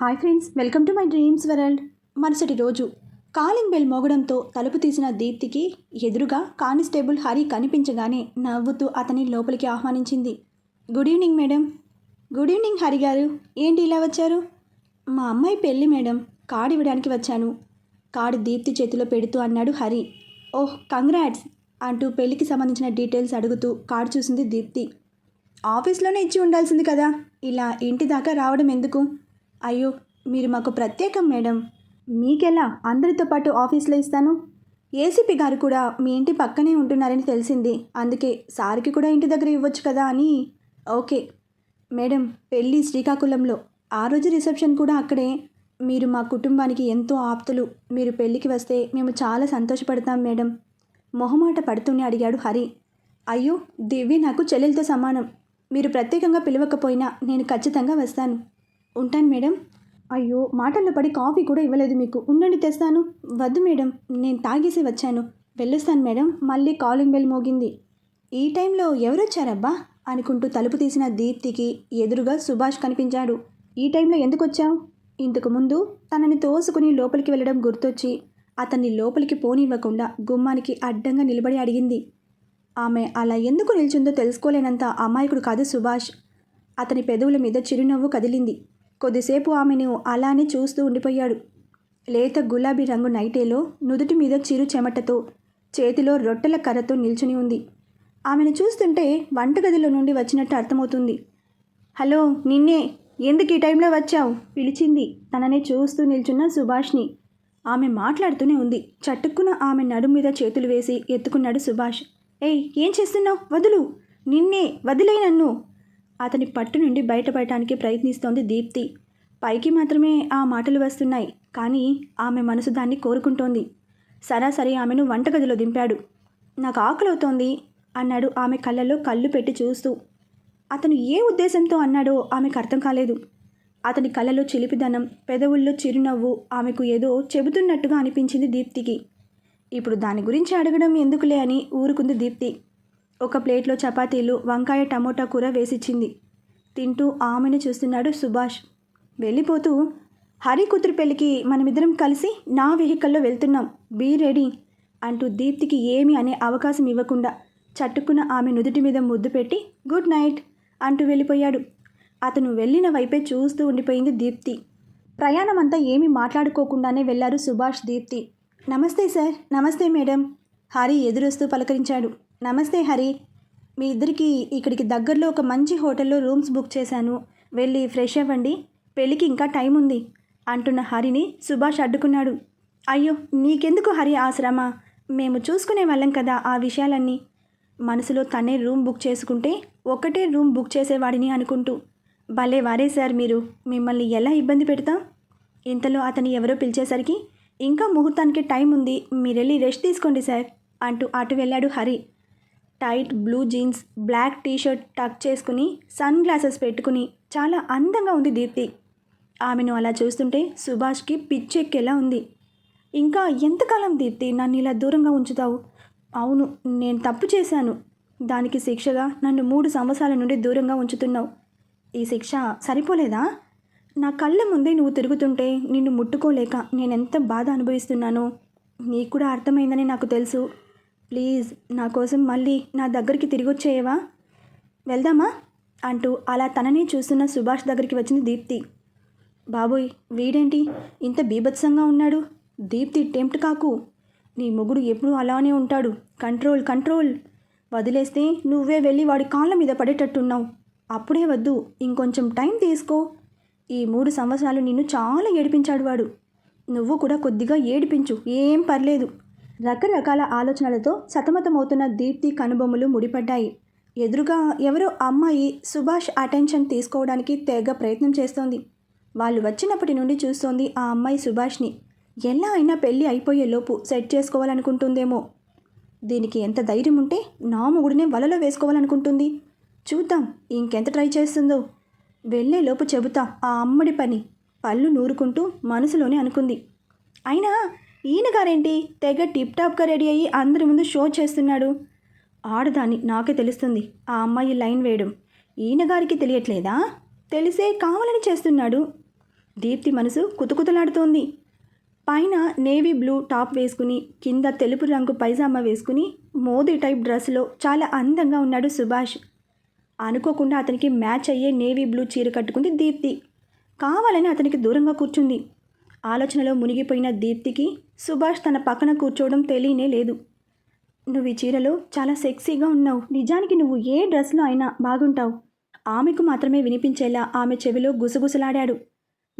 Hi friends welcome to my dreams world. మరుసటి రోజు calling bell మోగడంతో తలుపు తీసిన దీప్తికి ఎదురుగా కానిస్టేబుల్ హరి కనిపించగానే నవ్వుతూ అతని లోపలికి ఆహ్వానించింది. Good evening madam. Good evening Hari garu. ఏంటి ఇలా వచ్చారు? మా అమ్మాయి పెళ్ళి మేడం. కార్డు ఇవ్వడానికి వచ్చాను. కార్డు దీప్తి చేతిలో పెడుతూ అన్నాడు హరి. ఓహ్ కంగ్రాట్స్ అంటూ పెళ్ళికి సంబంధించిన డీటెయిల్స్ అడుగుతూ కార్డు చూసింది దీప్తి. ఆఫీస్లోనే ఇచ్చి ఉండాల్సింది కదా. ఇలా ఇంటి దాకా రావడం ఎందుకు? అయ్యో మీరు మాకు ప్రత్యేకం మేడం. మీకెలా? అందరితో పాటు ఆఫీస్లో ఇస్తాను? ఏసీపీ గారు కూడా మీ ఇంటి పక్కనే ఉంటున్నారని తెలిసింది. అందుకే సార్కి కూడా ఇంటి దగ్గర ఇవ్వచ్చు కదా అని. ఓకే. మేడం పెళ్ళి శ్రీకాకుళంలో. ఆ రోజు రిసెప్షన్ కూడా అక్కడే. మీరు మా కుటుంబానికి ఎంతో ఆప్తులు. మీరు పెళ్ళికి వస్తే మేము చాలా సంతోషపడతాం మేడం. మొహమాట పడుతూనే అడిగాడు హరి. అయ్యో దివ్య నాకు చెల్లెలతో సమానం. మీరు ప్రత్యేకంగా పిలవకపోయినా నేను ఖచ్చితంగా వస్తాను. ఉంటాను మేడం. అయ్యో మాటల్లో పడి కాఫీ కూడా ఇవ్వలేదు మీకు. ఉండండి తెస్తాను. వద్దు మేడం నేను తాగేసి వచ్చాను. వెళ్ళొస్తాను మేడం మళ్ళీ కాలింగ్ బెల్ మోగింది. ఈ టైంలో ఎవరొచ్చారబ్బా? అనుకుంటూ తలుపు తీసిన దీప్తికి ఎదురుగా సుభాష్ కనిపించాడు. ఈ టైంలో ఎందుకు వచ్చావు? ఇంతకు ముందు తనని తోసుకుని లోపలికి వెళ్ళడం గుర్తొచ్చి అతన్ని లోపలికి పోనివ్వకుండా గుమ్మానికి అడ్డంగా నిలబడి అడిగింది. ఆమె అలా ఎందుకు నిల్చుందో తెలుసుకోలేనంత అమాయకుడు కాదు సుభాష్. అతని పెదవుల మీద చిరునవ్వు కదిలింది. కొద్దిసేపు ఆమెను అలానే చూస్తూ ఉండిపోయాడు. లేత గులాబీ రంగు నైటేలో నుదుటి మీద చిరు చెమటతో చేతిలో రొట్టెల కర్రతో నిల్చుని ఉంది. ఆమెను చూస్తుంటే వంటగదిలో నుండి వచ్చినట్టు అర్థమవుతుంది. హలో నిన్నే ఎందుకు ఈ టైంలో వచ్చావు? పిలిచింది. తననే చూస్తూ నిల్చున్న సుభాష్ని. ఆమె మాట్లాడుతూనే ఉంది. చట్టుక్కున ఆమె నడుము మీద చేతులు వేసి ఎత్తుకున్నాడు సుభాష్. ఏయ్ ఏం చేస్తున్నావు? వదులు. నిన్నే వదిలే నన్ను. అతని పట్టు నుండి బయటపడటానికి ప్రయత్నిస్తోంది దీప్తి. పైకి మాత్రమే ఆ మాటలు వస్తున్నాయి కానీ ఆమె మనసు దాన్ని కోరుకుంటోంది. సరాసరి ఆమెను వంటగదిలో దింపాడు. నాకు ఆకలవుతోంది అన్నాడు ఆమె కళ్ళల్లో కళ్ళు పెట్టి చూస్తూ. అతను ఏ ఉద్దేశంతో అన్నాడో ఆమెకు అర్థం కాలేదు. అతని కళ్ళలో చిలిపిదనం పెదవుల్లో చిరునవ్వు ఆమెకు ఏదో చెబుతున్నట్టుగా అనిపించింది దీప్తికి. ఇప్పుడు దాని గురించి అడగడం ఎందుకులే అని ఊరుకుంది దీప్తి. ఒక ప్లేట్లో చపాతీలు వంకాయ టమోటా కూర వేసిచ్చింది. తింటూ ఆమెను చూస్తున్నాడు సుభాష్. వెళ్ళిపోతూ హరి కూతురు పెళ్ళికి మనమిద్దరం కలిసి నా వెహికల్లో వెళ్తున్నాం. బీ రెడీ అంటూ దీప్తికి ఏమి అనే అవకాశం ఇవ్వకుండా చట్టుకున్న ఆమె నుదుటి మీద ముద్దు పెట్టి గుడ్ నైట్ అంటూ వెళ్ళిపోయాడు. అతను వెళ్ళిన వైపే చూస్తూ ఉండిపోయింది దీప్తి. ప్రయాణం అంతా ఏమీ మాట్లాడుకోకుండానే వెళ్ళారు సుభాష్ దీప్తి. నమస్తే సార్ నమస్తే మేడం హరి ఎదురొస్తూ పలకరించాడు. నమస్తే హరి. మీ ఇద్దరికి ఇక్కడికి దగ్గరలో ఒక మంచి హోటల్లో రూమ్స్ బుక్ చేశాను. వెళ్ళి ఫ్రెష్ అవ్వండి. పెళ్ళికి ఇంకా టైం ఉంది. అంటున్న హరిని సుభాష్ అడ్డుకున్నాడు. అయ్యో నీకెందుకు హరి ఆ శ్రమ మేము చూసుకునే వాళ్ళం కదా ఆ విషయాలన్నీ. మనసులో తనే రూమ్ బుక్ చేసుకుంటే ఒకటే రూమ్ బుక్ చేసేవాడిని అనుకుంటూ. భలే వారే సార్ మీరు. మిమ్మల్ని ఎలా ఇబ్బంది పెడతాం? ఇంతలో అతని ఎవరో పిలిచేసరికి ఇంకా ముహూర్తానికి టైం ఉంది. మీరెళ్ళి రెస్ట్ తీసుకోండి సార్ అంటూ అటు వెళ్ళాడు Hari. Tight blue jeans black t-shirt tuck చేసుకుని సన్ గ్లాసెస్ పెట్టుకుని చాలా అందంగా ఉంది దీప్తి. ఆమెను అలా చూస్తుంటే సుభాష్కి పిచ్చెక్కేలా ఉంది. ఇంకా ఎంతకాలం దీప్తి నన్ను ఇలా దూరంగా ఉంచుతావు? అవును నేను తప్పు చేశాను. దానికి శిక్షగా నన్ను మూడు సంవత్సరాల నుండి దూరంగా ఉంచుతున్నావు. ఈ శిక్ష సరిపోలేదా? నా కళ్ళ ముందే నువ్వు తిరుగుతుంటే నిన్ను ముట్టుకోలేక నేనెంత బాధ అనుభవిస్తున్నానో నీకు కూడా అర్థమైందని నాకు తెలుసు. ప్లీజ్ నా కోసం మళ్ళీ నా దగ్గరికి తిరిగి వచ్చేయవా వెళ్దామా? అంటూ అలా తననే చూస్తున్న సుభాష్ దగ్గరికి వచ్చింది దీప్తి. బాబోయ్ వీడేంటి? ఇంత బీభత్సంగా ఉన్నాడు. దీప్తి టెంప్ట్ కాకు. నీ మొగుడు ఎప్పుడూ అలానే ఉంటాడు. Control control. వదిలేస్తే నువ్వే వెళ్ళి వాడి కాళ్ళ మీద పడేటట్టున్నావు. అప్పుడే వద్దు. ఇంకొంచెం టైం తీసుకో. ఈ మూడు సంవత్సరాలు నిన్ను చాలా ఏడిపించాడు వాడు. నువ్వు కూడా కొద్దిగా ఏడిపించు. ఏం పర్లేదు. రకరకాల ఆలోచనలతో సతమతమవుతున్న దీప్తి కనుబొమ్మలు ముడిపడ్డాయి. ఎదురుగా ఎవరో అమ్మాయి సుభాష్ అటెన్షన్ తీసుకోవడానికి తెగ ప్రయత్నం చేస్తోంది. వాళ్ళు వచ్చినప్పటి నుండి చూస్తోంది ఆ అమ్మాయి సుభాష్ని. ఎలా అయినా పెళ్ళి అయిపోయేలోపు సెట్ చేసుకోవాలనుకుంటుందేమో. దీనికి ఎంత ధైర్యం ఉంటే నా మొగుడినే వలలో వేసుకోవాలనుకుంటుంది. చూద్దాం ఇంకెంత ట్రై చేస్తుందో. వెళ్ళేలోపు చెబుతా ఆ అమ్మడి పని. పళ్ళు నూరుకుంటూ మనసులోనే అనుకుంది. అయినా ఈయన గారేంటి? తెగ టిప్ టాప్గా రెడీ అయ్యి అందరి ముందు షో చేస్తున్నాడు. ఆడదాన్ని నాకే తెలుస్తుంది. ఆ అమ్మాయి లైన్ వేయడం. ఈయన గారికి తెలియట్లేదా? తెలిసే కావాలని చేస్తున్నాడు. దీప్తి మనసు కుతుకుతలాడుతోంది. పైన నేవీ బ్లూ టాప్ వేసుకుని కింద తెలుపు రంగు పైజామా వేసుకుని మోదీ టైప్ డ్రెస్లో చాలా అందంగా ఉన్నాడు సుభాష్. అనుకోకుండా అతనికి మ్యాచ్ అయ్యే నేవీ బ్లూ చీర కట్టుకుంది దీప్తి. కావాలని అతనికి దూరంగా కూర్చుంది. ఆలోచనలో మునిగిపోయిన దీప్తికి సుభాష్ తన పక్కన కూర్చోవడం తెలియనే లేదు. నువ్వు ఈ చీరలో చాలా సెక్సీగా ఉన్నావు. నిజానికి నువ్వు ఏ డ్రెస్లో అయినా బాగుంటావు. ఆమెకు మాత్రమే వినిపించేలా ఆమె చెవిలో గుసగుసలాడాడు.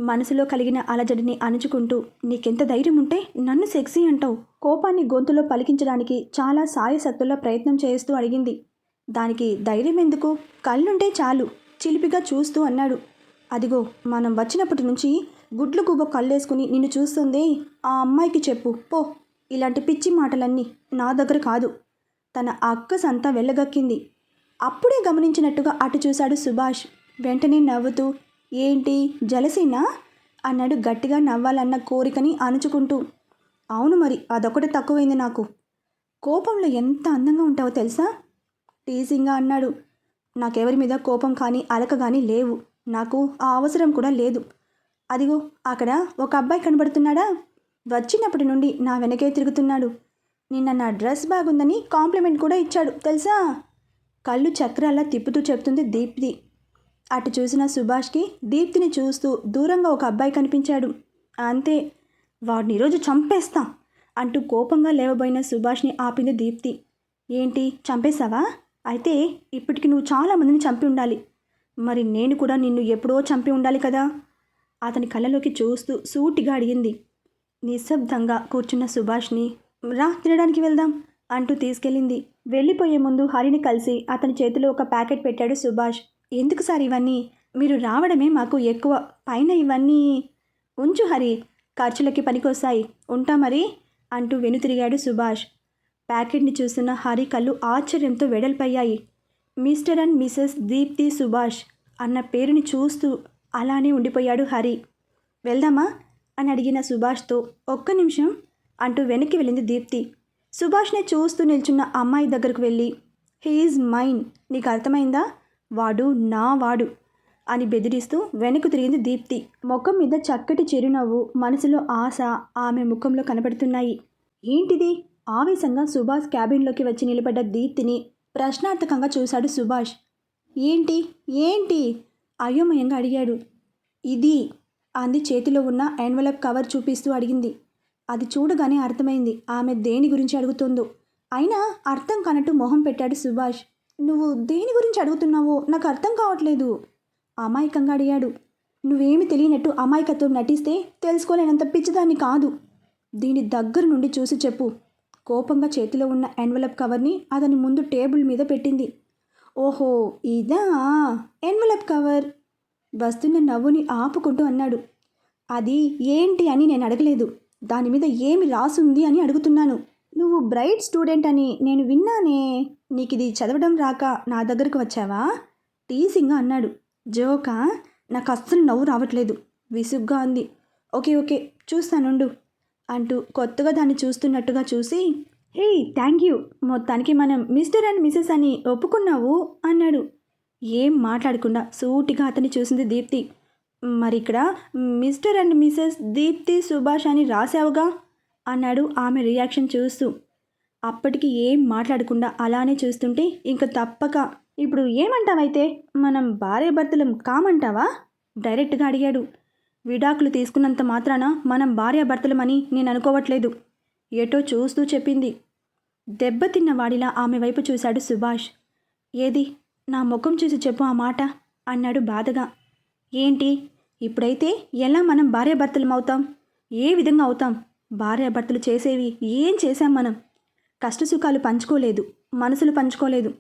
మనసులో కలిగిన అలజడిని అణుచుకుంటూ నీకెంత ధైర్యం ఉంటే నన్ను సెక్సీ అంటావు. కోపాన్ని గొంతులో పలికించడానికి చాలా సాయశక్తుల్లో ప్రయత్నం చేస్తూ అడిగింది. దానికి ధైర్యం ఎందుకు కళ్ళుంటే చాలు. చిలిపిగా చూస్తూ అన్నాడు. అదిగో మనం వచ్చినప్పటి నుంచి గుడ్లు గుబ్బ కళ్ళేసుకుని నిన్ను చూస్తుందే. ఆ అమ్మాయికి చెప్పు. పో. ఇలాంటి పిచ్చి మాటలన్నీ నా దగ్గర కాదు. తన అక్క సంతా వెళ్ళగక్కింది అప్పుడే గమనించినట్టుగా అటు చూశాడు సుభాష్. వెంటనే నవ్వుతూ ఏంటి? జలసీనా? అన్నాడు గట్టిగా నవ్వాలన్న కోరికని అణుచుకుంటూ. అవును మరి అదొకటి తక్కువైంది నాకు. కోపంలో ఎంత అందంగా ఉంటావో తెలుసా? టీజింగ్గా అన్నాడు. నాకెవరి మీద కోపం కానీ అలక కానీ లేవు. నాకు ఆ అవసరం కూడా లేదు. అదిగో అక్కడ ఒక అబ్బాయి కనబడుతున్నాడా? వచ్చినప్పటి నుండి నా వెనకే తిరుగుతున్నాడు. నిన్న నా డ్రెస్ బాగుందని కాంప్లిమెంట్ కూడా ఇచ్చాడు తెలుసా? కళ్ళు చక్రాల్లా తిప్పుతూ చెప్తుంది దీప్తి. అటు చూసిన సుభాష్కి దీప్తిని చూస్తూ దూరంగా ఒక అబ్బాయి కనిపించాడు. అంతే వాడిని ఈరోజు చంపేస్తా అంటూ కోపంగా లేవబోయిన సుభాష్ని ఆపింది దీప్తి. ఏంటి చంపేశావా? అయితే ఇప్పటికి నువ్వు చాలా మందిని చంపి ఉండాలి. మరి నేను కూడా నిన్ను ఎప్పుడో చంపి ఉండాలి కదా? అతని కళ్ళలోకి చూస్తూ సూటిగా అడిగింది నిశ్శబ్దంగా కూర్చున్న సుభాష్ని రా తినడానికి వెళ్దాం అంటూ తీసుకెళ్ళింది. వెళ్ళిపోయే ముందు హరిని కలిసి అతని చేతిలో ఒక ప్యాకెట్ పెట్టాడు సుభాష్. ఎందుకు సార్ ఇవన్నీ? మీరు రావడమే మాకు ఎక్కువ. పైన ఇవన్నీ ఉంచు హరి. ఖర్చులకి పనికొస్తాయి. ఉంటా మరి అంటూ వెనుతిరిగాడు సుభాష్. ప్యాకెట్ని చూస్తున్న హరి కళ్ళు ఆశ్చర్యంతో వెడల్పయ్యాయి. Mister and missus Deepti Subhash అన్న పేరుని చూస్తూ అలానే ఉండిపోయాడు హరి. వెళ్దామా? అని అడిగిన సుభాష్తో ఒక్క నిమిషం అంటూ వెనక్కి వెళ్ళింది దీప్తి. సుభాష్ని చూస్తూ నిల్చున్న అమ్మాయి దగ్గరకు వెళ్ళి హీఈస్ మైన్ నీకు అర్థమైందా? వాడు నా వాడు అని బెదిరిస్తూ వెనక్కు తిరిగింది దీప్తి. ముఖం మీద చక్కటి చిరునవ్వు మనసులో ఆశ ఆమె ముఖంలో కనబడుతున్నాయి. ఏంటిది? ఆవేశంగా సుభాష్ క్యాబిన్లోకి వచ్చి నిలబడ్డ దీప్తిని ప్రశ్నార్థకంగా చూశాడు సుభాష్. ఏంటి? ఏంటి? అయోమయంగా అడిగాడు. ఇది? అంది చేతిలో ఉన్న ఎన్వలప్ కవర్ చూపిస్తూ అడిగింది. అది చూడగానే అర్థమైంది. ఆమె దేని గురించి అడుగుతుందో. అయినా అర్థం కానట్టు మొహం పెట్టాడు సుభాష్. నువ్వు దేని గురించి అడుగుతున్నావో? నాకు అర్థం కావట్లేదు. అమాయకంగా అడిగాడు. నువ్వేమి తెలియనట్టు అమాయకత్వం నటిస్తే తెలుసుకోలేనంత పిచ్చిదాన్ని కాదు. దీని దగ్గర నుండి చూసి చెప్పు. కోపంగా చేతిలో ఉన్న ఎన్వలప్ కవర్ని అతని ముందు టేబుల్ మీద పెట్టింది. ఓహో ఇదా? Envelope cover? వస్తున్న నవ్వుని ఆపుకుంటూ అన్నాడు. అది ఏంటి అని నేను అడగలేదు. దాని మీద ఏమి రాసుంది అని అడుగుతున్నాను. నువ్వు బ్రైట్ స్టూడెంట్ అని నేను విన్నానే. నీకు ఇది చదవడం రాక నా దగ్గరకు వచ్చావా? టీసింగ్గా అన్నాడు. జోకా? నాకు అస్సలు నవ్వు రావట్లేదు. విసుగ్గా అంది ఓకే ఓకే చూస్తానుండు అంటూ కొత్తగా దాన్ని చూస్తున్నట్టుగా చూసి హే థ్యాంక్ యూ. మొత్తానికి మనం మిస్టర్ అండ్ మిసెస్ అని ఒప్పుకున్నావు అన్నాడు. ఏం మాట్లాడకుండా సూటిగా అతన్ని చూసింది దీప్తి. మరి ఇక్కడ mister and missus Deepti Subhash అని రాసావుగా అన్నాడు ఆమె రియాక్షన్ చూస్తూ. అప్పటికి ఏం మాట్లాడకుండా అలానే చూస్తుంటే ఇంక తప్పక. ఇప్పుడు ఏమంటావైతే? మనం భార్యాభర్తలం కామంటావా? డైరెక్ట్గా అడిగాడు. విడాకులు తీసుకున్నంత మాత్రాన మనం భార్యాభర్తలమని నేను అనుకోవట్లేదు. ఏటో చూస్తూ చెప్పింది. దెబ్బతిన్న వాడిలా ఆమె వైపు చూశాడు సుభాష్. ఏది? నా ముఖం చూసి చెప్పు ఆ మాట అన్నాడు బాధగా. ఏంటి? ఇప్పుడైతే ఎలా మనం భార్యాభర్తలం అవుతాం? ఏ విధంగా అవుతాం? భార్యాభర్తలు చేసేవి ఏం చేశాం మనం? కష్టసుఖాలు పంచుకోలేదు మనసులు పంచుకోలేదు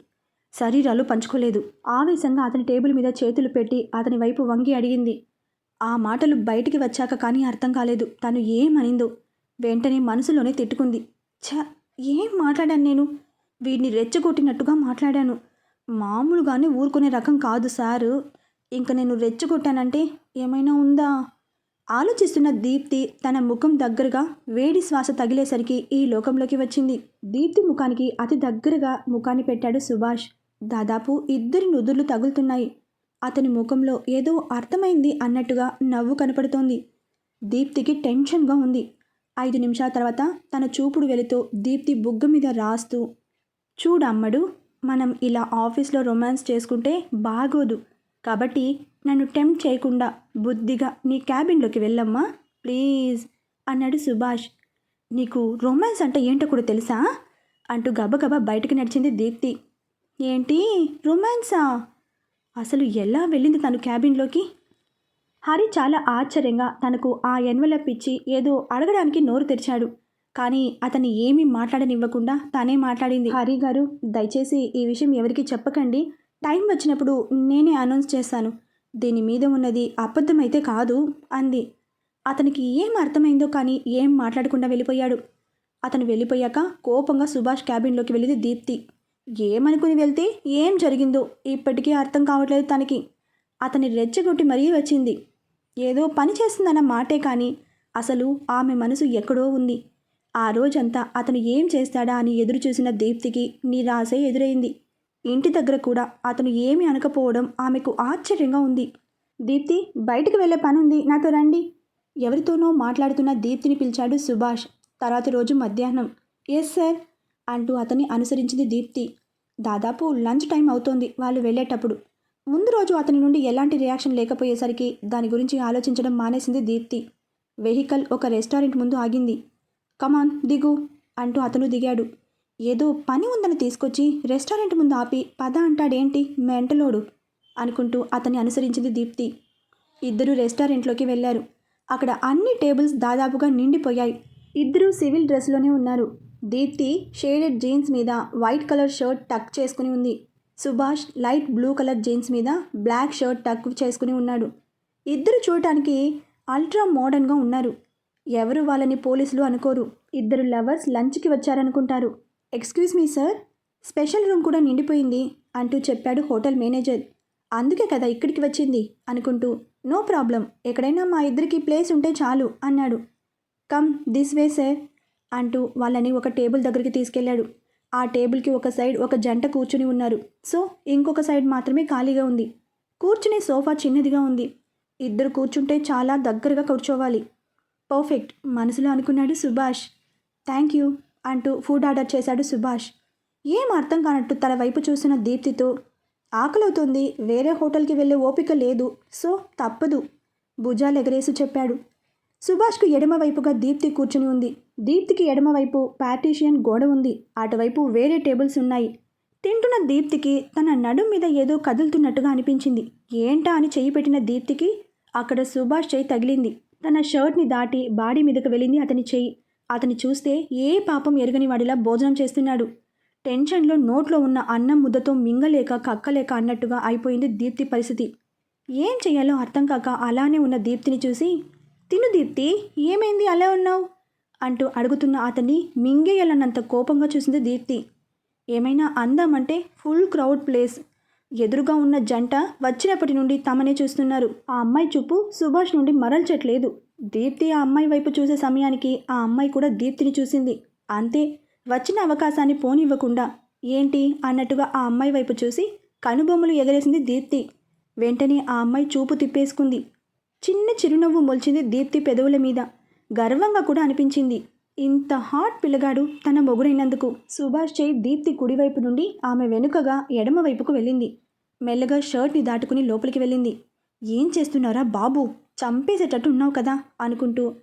శరీరాలు పంచుకోలేదు. ఆవేశంగా అతని టేబుల్ మీద చేతులు పెట్టి అతని వైపు వంగి అడిగింది. ఆ మాటలు బయటికి వచ్చాక కానీ అర్థం కాలేదు తను ఏమనిందో. వెంటనే మనసులోనే తిట్టుకుంది. ఛ! ఏం మాట్లాడాను నేను? వీడిని రెచ్చగొట్టినట్టుగా మాట్లాడాను. మామూలుగానే ఊరుకునే రకం కాదు సారు. ఇంక నేను రెచ్చగొట్టానంటే ఏమైనా ఉందా? ఆలోచిస్తున్న దీప్తి తన ముఖం దగ్గరగా వేడి శ్వాస తగిలేసరికి ఈ లోకంలోకి వచ్చింది. దీప్తి ముఖానికి అతి దగ్గరగా ముఖాన్ని పెట్టాడు సుభాష్. దాదాపు ఇద్దరి నుదుర్లు తగులుతున్నాయి. అతని ముఖంలో ఏదో అర్థమైంది అన్నట్టుగా నవ్వు కనపడుతోంది. దీప్తికి టెన్షన్గా ఉంది. ఐదు నిమిషాల తర్వాత తన చూపుడు వెళుతూ దీప్తి బుగ్గ మీద రాస్తూ చూడమ్మడు మనం ఇలా ఆఫీస్లో రొమాన్స్ చేసుకుంటే బాగోదు. కాబట్టి నన్ను టెంప్ట్ చేయకుండా బుద్ధిగా నీ క్యాబిన్లోకి వెళ్ళమ్మా ప్లీజ్ అన్నాడు సుభాష్. నీకు రొమాన్స్ అంటే ఏంటో కూడా తెలుసా? అంటూ గబగబా బయటకు నడిచింది దీప్తి. ఏంటి రొమాన్సా? అసలు ఎలా వెళ్ళింది తను క్యాబిన్లోకి? హరి చాలా ఆశ్చర్యంగా తనకు ఆ ఎన్వలప్ ఇచ్చి ఏదో అడగడానికి నోరు తెరిచాడు. కానీ అతన్ని ఏమీ మాట్లాడనివ్వకుండా తానే మాట్లాడింది. హరి గారు దయచేసి ఈ విషయం ఎవరికి చెప్పకండి. టైం వచ్చినప్పుడు నేనే అనౌన్స్ చేస్తాను. దీని మీద ఉన్నది అబద్ధమైతే కాదు అంది. అతనికి ఏం అర్థమైందో కానీ ఏం మాట్లాడకుండా వెళ్ళిపోయాడు. అతను వెళ్ళిపోయాక కోపంగా సుభాష్ క్యాబిన్లోకి వెళ్ళింది దీప్తి. ఏమనుకుని వెళ్తే ఏం జరిగిందో ఇప్పటికీ అర్థం కావట్లేదు తనకి. అతని రెచ్చగొట్టి మరీ వచ్చింది. ఏదో పని చేస్తుందన్న మాటే కానీ అసలు ఆమె మనసు ఎక్కడో ఉంది. ఆ రోజంతా అతను ఏం చేస్తాడా అని ఎదురు చూసిన దీప్తికి నిరాశే ఎదురైంది. ఇంటి దగ్గర కూడా అతను ఏమి అనకపోవడం ఆమెకు ఆశ్చర్యంగా ఉంది. దీప్తి బయటికి వెళ్ళే పని ఉంది నాతో రండి. ఎవరితోనో మాట్లాడుతున్న దీప్తిని పిలిచాడు సుభాష్. తర్వాత రోజు మధ్యాహ్నం. ఎస్ సార్ అంటూ అతన్ని అనుసరించింది దీప్తి. దాదాపు లంచ్ టైం అవుతోంది వాళ్ళు వెళ్ళేటప్పుడు. ముందు రోజు అతని నుండి ఎలాంటి రియాక్షన్ లేకపోయేసరికి దాని గురించి ఆలోచించడం మానేసింది దీప్తి. వెహికల్ ఒక రెస్టారెంట్ ముందు ఆగింది. కమాన్ దిగు అంటూ అతను దిగాడు. ఏదో పని ఉందని తీసుకొచ్చి రెస్టారెంట్ ముందు ఆపి పద అంటాడేంటి మెంటలోడు అనుకుంటూ అతన్ని అనుసరించింది దీప్తి. ఇద్దరు రెస్టారెంట్లోకి వెళ్ళారు. అక్కడ అన్ని టేబుల్స్ దాదాపుగా నిండిపోయాయి. ఇద్దరూ సివిల్ డ్రెస్లోనే ఉన్నారు. దీప్తి షేడెడ్ జీన్స్ మీద వైట్ కలర్ షర్ట్ టక్ చేసుకుని ఉంది. Subhash light blue colour jeans మీద బ్లాక్ షర్ట్ టక్ చేసుకుని ఉన్నాడు. ఇద్దరు చూడటానికి అల్ట్రా మోడర్న్గా ఉన్నారు. ఎవరు వాళ్ళని పోలీసులు అనుకోరు. ఇద్దరు లవర్స్ లంచ్కి వచ్చారనుకుంటారు. Excuse me sir. Special room కూడా నిండిపోయింది అంటూ చెప్పాడు హోటల్ మేనేజర్. అందుకే కదా ఇక్కడికి వచ్చింది అనుకుంటూ నో ప్రాబ్లం. ఎక్కడైనా మా ఇద్దరికి ప్లేస్ ఉంటే చాలు అన్నాడు. కమ్ దిస్ వే సార్ అంటూ వాళ్ళని ఒక టేబుల్ దగ్గరికి తీసుకెళ్ళాడు. ఆ టేబుల్కి ఒక సైడ్ ఒక జంట కూర్చుని ఉన్నారు. సో ఇంకొక సైడ్ మాత్రమే ఖాళీగా ఉంది. కూర్చునే సోఫా చిన్నదిగా ఉంది. ఇద్దరు కూర్చుంటే చాలా దగ్గరగా కూర్చోవాలి. పర్ఫెక్ట్ మనసులో అనుకున్నాడు సుభాష్. థ్యాంక్ యూ అంటూ ఫుడ్ ఆర్డర్ చేశాడు సుభాష్. ఏం అర్థం కానట్టు తన వైపు చూసిన దీప్తితో ఆకలవుతుంది వేరే హోటల్కి వెళ్ళే ఓపిక లేదు. సో తప్పదు భుజాలు ఎగరేసి చెప్పాడు. సుభాష్కు ఎడమ వైపుగా దీప్తి కూర్చుని ఉంది. దీప్తికి ఎడమవైపు పార్టీషియన్ గోడ ఉంది. అటువైపు వేరే టేబుల్స్ ఉన్నాయి. తింటున్న దీప్తికి తన నడుం మీద ఏదో కదులుతున్నట్టుగా అనిపించింది. ఏంటా అని చెయ్యి పెట్టిన దీప్తికి అక్కడ సుభాష్ చెయ్యి తగిలింది. తన షర్ట్ని దాటి బాడీ మీదకు వెళ్ళింది అతని చెయ్యి. అతని చూస్తే ఏ పాపం ఎరగని వాడిలా భోజనం చేస్తున్నాడు. టెన్షన్లో నోట్లో ఉన్న అన్నం ముద్దతో మింగలేక కక్కలేక అన్నట్టుగా అయిపోయింది దీప్తి పరిస్థితి. ఏం చేయాలో అర్థం కాక అలానే ఉన్న దీప్తిని చూసి తిను దీప్తి ఏమైంది? అలా ఉన్నావు? అంటూ అడుగుతున్న అతన్ని మింగేయాలన్నంత కోపంగా చూసింది దీప్తి. ఏమైనా అందామంటే ఫుల్ క్రౌడ్ ప్లేస్. ఎదురుగా ఉన్న జంట వచ్చినప్పటి నుండి తమనే చూస్తున్నారు. ఆ అమ్మాయి చూపు సుభాష్ నుండి మరల్చట్లేదు. దీప్తి ఆ అమ్మాయి వైపు చూసే సమయానికి ఆ అమ్మాయి కూడా దీప్తిని చూసింది. అంతే వచ్చిన అవకాశాన్ని పోనివ్వకుండా ఏంటి అన్నట్టుగా ఆ అమ్మాయి వైపు చూసి కనుబొమ్మలు ఎగరేసింది దీప్తి. వెంటనే ఆ అమ్మాయి చూపు తిప్పేసుకుంది. చిన్న చిరునవ్వు మొలిచింది దీప్తి పెదవుల మీద. గర్వంగా కూడా అనిపించింది. ఇంత హాట్ పిల్లగాడు తన మొగుడైనందుకు సుభాష్ చేయి దీప్తి కుడివైపు నుండి ఆమె వెనుకగా ఎడమవైపుకు వెళ్ళింది. మెల్లగా షర్ట్ని దాటుకుని లోపలికి వెళ్ళింది. ఏం చేస్తున్నారా బాబు? చంపేసేటట్టు ఉన్నావు కదా? అనుకుంటూ.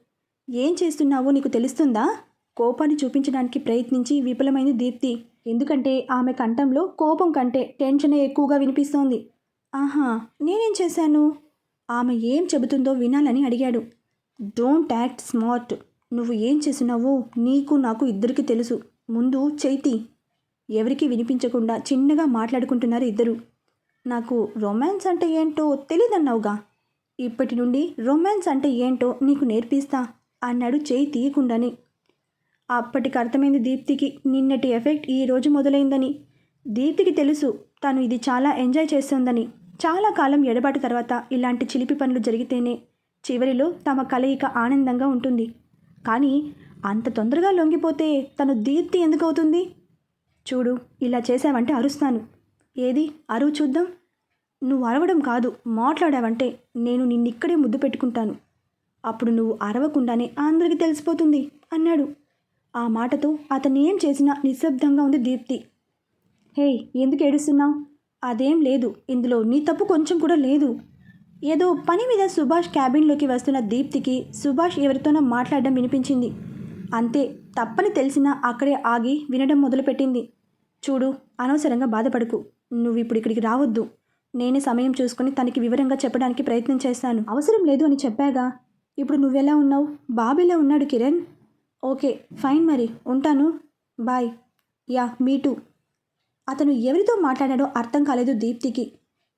ఏం చేస్తున్నావో నీకు తెలుస్తుందా? కోపాన్ని చూపించడానికి ప్రయత్నించి విఫలమైంది దీప్తి. ఎందుకంటే ఆమె కంఠంలో కోపం కంటే టెన్షనే ఎక్కువగా వినిపిస్తోంది. ఆహా నేనేం చేశాను? ఆమె ఏం చెబుతుందో వినాలని అడిగాడు. డోంట్ యాక్ట్ స్మార్ట్ నువ్వు ఏం చేసినావో నీకు నాకు ఇద్దరికి తెలుసు. ముందు చైతి. ఎవరికి వినిపించకుండా చిన్నగా మాట్లాడుకుంటున్నారు ఇద్దరు. నాకు రొమాన్స్ అంటే ఏంటో తెలియదన్నావుగా ఇప్పటి నుండి రొమాన్స్ అంటే ఏంటో నీకు నేర్పిస్తా అన్నాడు చేయి తీయకుండానే. అప్పటికి అర్థమైంది దీప్తికి నిన్నటి ఎఫెక్ట్ ఈ రోజు మొదలైందని. దీప్తికి తెలుసు తను ఇది చాలా ఎంజాయ్ చేస్తుందని. చాలా కాలం ఎడబాటు తర్వాత ఇలాంటి చిలిపి పనులు జరిగితేనే చివరిలో తమ కలయిక ఆనందంగా ఉంటుంది. కానీ అంత తొందరగా లొంగిపోతే తను దీప్తి ఎందుకు అవుతుంది చూడు ఇలా చేశావంటే అరుస్తాను. ఏది? అరువు చూద్దాం. నువ్వు అరవడం కాదు మాట్లాడావంటే నేను నిన్నిక్కడే ముద్దు పెట్టుకుంటాను. అప్పుడు నువ్వు అరవకుండానే అందరికీ తెలిసిపోతుంది అన్నాడు. ఆ మాటతో అతను ఏం చేసినా నిశ్శబ్దంగా ఉంది దీప్తి. హే ఎందుకు ఏడుస్తున్నావు? అదేం లేదు ఇందులో నీ తప్పు కొంచెం కూడా లేదు. ఏదో పని మీద సుభాష్ క్యాబిన్లోకి వస్తున్న దీప్తికి సుభాష్ ఎవరితోనో మాట్లాడడం వినిపించింది. అంతే తప్పని తెలిసినా అక్కడే ఆగి వినడం మొదలుపెట్టింది. చూడు అనవసరంగా బాధపడకు. నువ్వు ఇప్పుడు ఇక్కడికి రావద్దు. నేనే సమయం చూసుకొని తనకి వివరంగా చెప్పడానికి ప్రయత్నం చేస్తాను. అవసరం లేదు అని చెప్పాగా. ఇప్పుడు నువ్వెలా ఉన్నావు? బాబెలా ఉన్నాడు కిరణ్? ఓకే ఫైన్ మరి. ఉంటాను. బాయ్. Yeah me too. అతను ఎవరితో మాట్లాడాడో అర్థం కాలేదు దీప్తికి.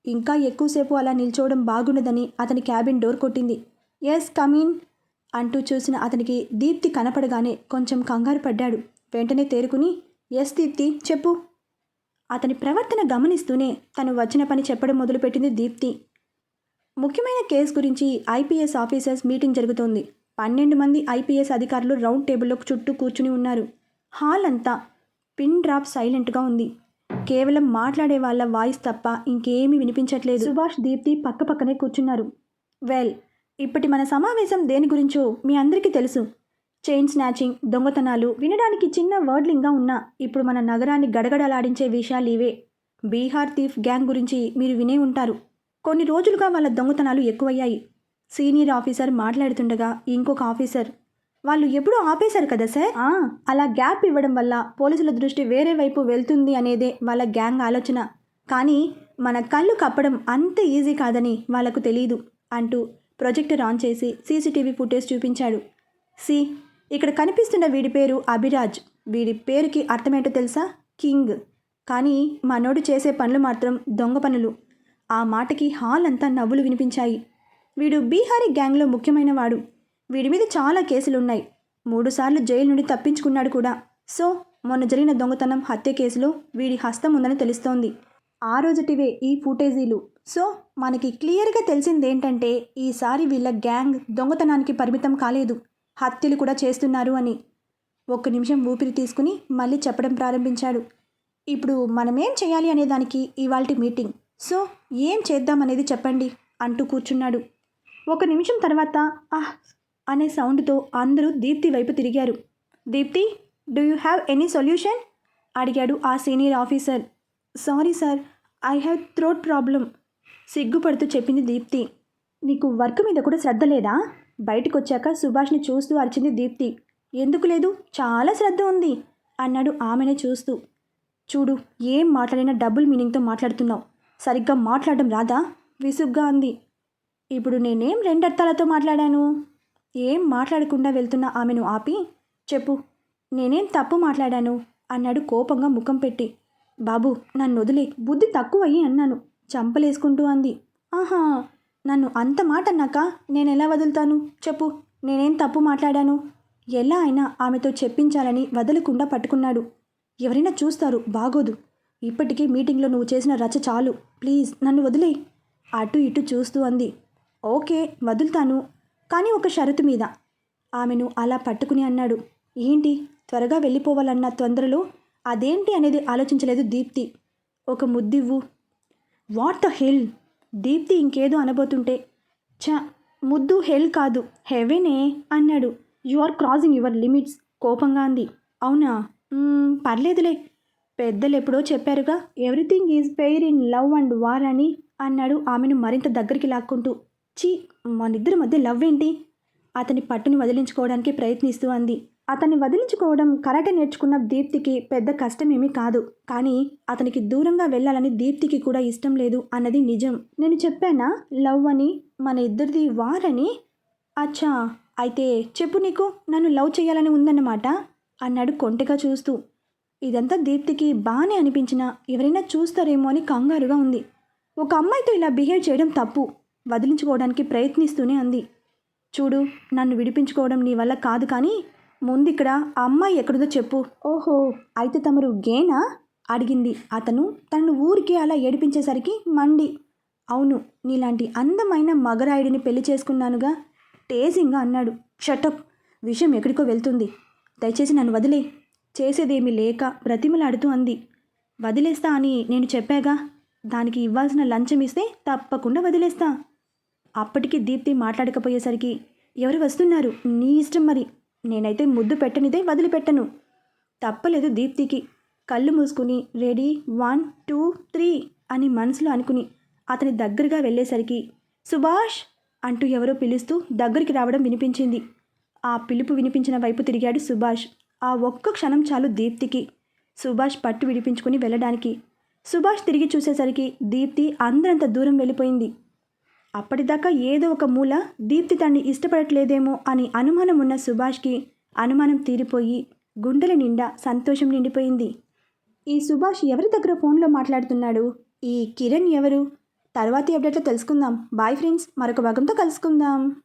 ఇంకా ఎక్కువసేపు అలా నిల్చోవడం బాగుండదని అతని క్యాబిన్ డోర్ కొట్టింది. ఎస్ కమీన్ అంటూ చూసిన అతనికి దీప్తి కనపడగానే కొంచెం కంగారు పడ్డాడు. వెంటనే తేరుకుని ఎస్ దీప్తి చెప్పు. అతని ప్రవర్తన గమనిస్తూనే తను వచ్చిన పని చెప్పడం మొదలుపెట్టింది దీప్తి. ముఖ్యమైన కేసు గురించి ఐపీఎస్ ఆఫీసర్స్ మీటింగ్ జరుగుతోంది. పన్నెండు మంది ఐపీఎస్ అధికారులు రౌండ్ టేబుల్లో చుట్టూ కూర్చుని ఉన్నారు. హాల్ అంతా పిన్ డ్రాప్ సైలెంట్గా ఉంది. కేవలం మాట్లాడే వాళ్ళ వాయిస్ తప్ప ఇంకేమీ వినిపించట్లేదు. సుభాష్ దీప్తి పక్క పక్కనే కూర్చున్నారు. వెల్ ఇప్పటి మన సమావేశం దేని గురించో మీ అందరికీ తెలుసు. చైన్ స్నాచింగ్ దొంగతనాలు వినడానికి చిన్న వర్డ్లింగ్గా ఉన్నా ఇప్పుడు మన నగరాన్ని గడగడలాడించే విషయాలు ఇవే. బీహార్ థీఫ్ గ్యాంగ్ గురించి మీరు వినే ఉంటారు. కొన్ని రోజులుగా వాళ్ళ దొంగతనాలు ఎక్కువయ్యాయి. సీనియర్ ఆఫీసర్ మాట్లాడుతుండగా ఇంకొక ఆఫీసర్ వాళ్ళు ఎప్పుడూ ఆపేశారు కదా సార్? అలా గ్యాప్ ఇవ్వడం వల్ల పోలీసుల దృష్టి వేరే వైపు వెళ్తుంది అనేదే వాళ్ళ గ్యాంగ్ ఆలోచన. కానీ మన కళ్ళు కప్పడం అంత ఈజీ కాదని వాళ్ళకు తెలియదు అంటూ ప్రొజెక్టర్ ఆన్ చేసి సీసీటీవీ ఫుటేజ్ చూపించాడు. సి ఇక్కడ కనిపిస్తున్న వీడి పేరు అభిరాజ్. వీడి పేరుకి అర్థమేంటో తెలుసా? కింగ్. కానీ మనోడు చేసే పనులు మాత్రం దొంగ పనులు. ఆ మాటకి హాల్ అంతా నవ్వులు వినిపించాయి. వీడు బీహారీ గ్యాంగ్లో ముఖ్యమైన వీడి మీద చాలా కేసులున్నాయి. మూడుసార్లు జైలు నుండి తప్పించుకున్నాడు కూడా. సో మొన్న జరిగిన దొంగతనం హత్య కేసులో వీడి హస్తం ఉందని తెలుస్తోంది. ఆ రోజుటివే ఈ ఫుటేజీలు. సో మనకి క్లియర్గా తెలిసిందేంటంటే ఈసారి వీళ్ళ గ్యాంగ్ దొంగతనానికి పరిమితం కాలేదు. హత్యలు కూడా చేస్తున్నారు అని. ఒక్క నిమిషం ఊపిరి తీసుకుని మళ్ళీ చెప్పడం ప్రారంభించాడు. ఇప్పుడు మనమేం చేయాలి అనే దానికి ఇవాల్టి మీటింగ్. సో ఏం చేద్దామనేది చెప్పండి అంటూ కూర్చున్నాడు. ఒక నిమిషం తర్వాత ఆహ్ అనే సౌండ్తో అందరూ దీప్తి వైపు తిరిగారు. Deepti do you have any solution అడిగాడు ఆ senior officer. Sorry sir I have throat problem సిగ్గుపడుతూ చెప్పింది దీప్తి. నీకు వర్క్ మీద కూడా శ్రద్ధ లేదా? బయటకు వచ్చాక సుభాష్ని చూస్తూ అరిచింది దీప్తి. ఎందుకు లేదు? చాలా శ్రద్ధ ఉంది. అన్నాడు ఆమెనే చూస్తూ. చూడు ఏం మాట్లాడినా డబుల్ మీనింగ్తో మాట్లాడుతున్నావు. సరిగ్గా మాట్లాడడం రాదా? విసుగ్గా అంది. ఇప్పుడు నేనేం రెండర్థాలతో మాట్లాడాను? ఏం మాట్లాడకుండా వెళ్తున్న ఆమెను ఆపి చెప్పు నేనేం తప్పు మాట్లాడాను? అన్నాడు కోపంగా ముఖం పెట్టి. బాబు నన్ను వదిలే బుద్ధి తక్కువయ్యి అన్నాను. చంపలేసుకుంటూ అంది. ఆహా నన్ను అంత మాట అన్నాక నేను ఎలా వదులుతాను? చెప్పు నేనేం తప్పు మాట్లాడాను? ఎలా అయినా ఆమెతో చెప్పించాలని వదలకుండా పట్టుకున్నాడు. ఎవరైనా చూస్తారు బాగోదు. ఇప్పటికీ మీటింగ్లో నువ్వు చేసిన రచ్చ చాలు. ప్లీజ్ నన్ను వదిలే అటు ఇటు చూస్తూ అంది. ఓకే వదులుతాను కానీ ఒక షరతు మీద. ఆమెను అలా పట్టుకుని అన్నాడు. ఏంటి? త్వరగా వెళ్ళిపోవాలన్న తొందరలో అదేంటి అనేది ఆలోచించలేదు దీప్తి. ఒక ముద్దివ్వు వాట్ ద హెల్? దీప్తి ఇంకేదో అనబోతుంటే చ ముద్దు హెల్ కాదు హెవెనే అన్నాడు. You are crossing your limits కోపంగా అంది. అవునా? పర్లేదులే. పెద్దలు ఎప్పుడో చెప్పారుగా everything is fair in love and war అని అన్నాడు ఆమెను మరింత దగ్గరికి లాక్కుంటూ. చీ మనిద్దరి మధ్య లవ్ ఏంటి? అతని పట్టుని వదిలించుకోవడానికి ప్రయత్నిస్తూ అంది. అతన్ని వదిలించుకోవడం కరాటే నేర్చుకున్న దీప్తికి పెద్ద కష్టమేమీ కాదు. కానీ అతనికి దూరంగా వెళ్ళాలని దీప్తికి కూడా ఇష్టం లేదు అన్నది నిజం. నేను చెప్పానా? లవ్ అని? మన ఇద్దరిది వారని అచ్చా అయితే చెప్పు నీకు. నన్ను లవ్ చేయాలని ఉందన్నమాట అన్నాడు కొంటెగా చూస్తూ. ఇదంతా దీప్తికి బాగానే అనిపించినా ఎవరైనా చూస్తారేమో అని కంగారుగా ఉంది. ఒక అమ్మాయితో ఇలా బిహేవ్ చేయడం తప్పు. వదిలించుకోవడానికి ప్రయత్నిస్తూనే అంది. చూడు నన్ను విడిపించుకోవడం నీ వల్ల కాదు కానీ ముందు ఇక్కడ ఆ అమ్మాయి ఎక్కడుందో చెప్పు. ఓహో అయితే తమరు గేనా? అడిగింది అతను. తనను ఊరికే అలా ఏడిపించేసరికి మండి. అవును నీలాంటి అందమైన మగరాయుడిని పెళ్ళి చేసుకున్నానుగా? టేజింగ్గా అన్నాడు. షటప్ విషయం ఎక్కడికో వెళ్తుంది. దయచేసి నన్ను వదిలే. చేసేదేమీ లేక బ్రతిమలాడుతూ అంది. వదిలేస్తా అని నేను చెప్పాగా? దానికి ఇవ్వాల్సిన లంచం ఇస్తే తప్పకుండా వదిలేస్తా. అప్పటికి దీప్తి మాట్లాడకపోయేసరికి ఎవరు వస్తున్నారు? నీ ఇష్టం మరి. నేనైతే ముద్దు పెట్టనిదే వదిలిపెట్టను. తప్పలేదు దీప్తికి. కళ్ళు మూసుకుని రెడీ? వన్ టూ త్రీ అని మనసులో అనుకుని అతని దగ్గరగా వెళ్ళేసరికి సుభాష్ అంటూ ఎవరో పిలుస్తూ దగ్గరికి రావడం వినిపించింది. ఆ పిలుపు వినిపించిన వైపు తిరిగాడు సుభాష్. ఆ ఒక్క క్షణం చాలు దీప్తికి. సుభాష్ పట్టు విడిపించుకుని వెళ్ళడానికి. సుభాష్ తిరిగి చూసేసరికి దీప్తి అందరంత దూరం వెళ్ళిపోయింది. అప్పటిదాకా ఏదో ఒక మూల దీప్తి తన్ని ఇష్టపడట్లేదేమో అని అనుమానం ఉన్న సుభాష్కి అనుమానం తీరిపోయి గుండెల నిండా సంతోషం నిండిపోయింది. ఈ సుభాష్ ఎవరి దగ్గర ఫోన్లో మాట్లాడుతున్నాడు? ఈ కిరణ్ ఎవరు? తర్వాతి అప్డేట్లో తెలుసుకుందాం. బాయ్ ఫ్రెండ్స్ మరొక భాగంతో కలుసుకుందాం.